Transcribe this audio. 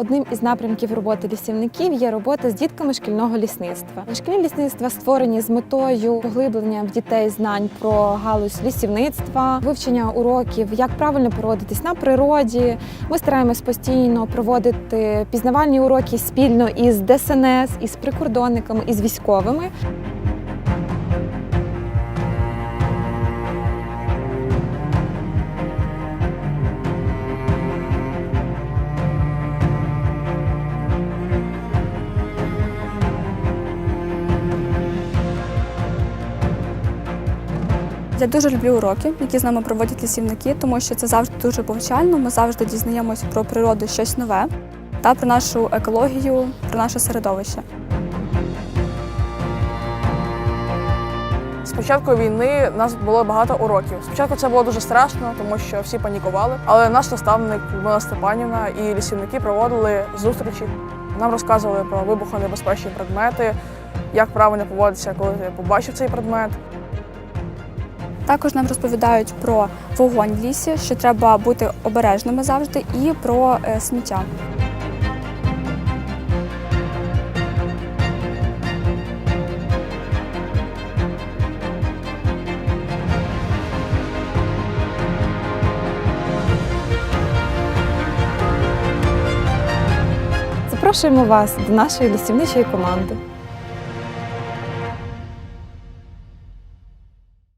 Одним із напрямків роботи лісівників є робота з дітками шкільного лісництва. Шкільні лісництва створені з метою поглиблення в дітей знань про галузь лісівництва, вивчення уроків, як правильно поводитись на природі. Ми стараємось постійно проводити пізнавальні уроки спільно із ДСНС, із прикордонниками, із військовими. Я дуже люблю уроки, які з нами проводять лісівники, тому що це завжди дуже повчально. Ми завжди дізнаємося про природу щось нове та про нашу екологію, про наше середовище. З початку війни нас було багато уроків. Спочатку це було дуже страшно, тому що всі панікували. Але наш наставник Людмила Степанівна і лісівники проводили зустрічі. Нам розказували про вибухонебезпечні предмети, як правильно поводитися, коли ти побачив цей предмет. Також нам розповідають про вогонь в лісі, що треба бути обережними завжди, і про е, сміття. Запрошуємо вас до нашої лісівничої команди.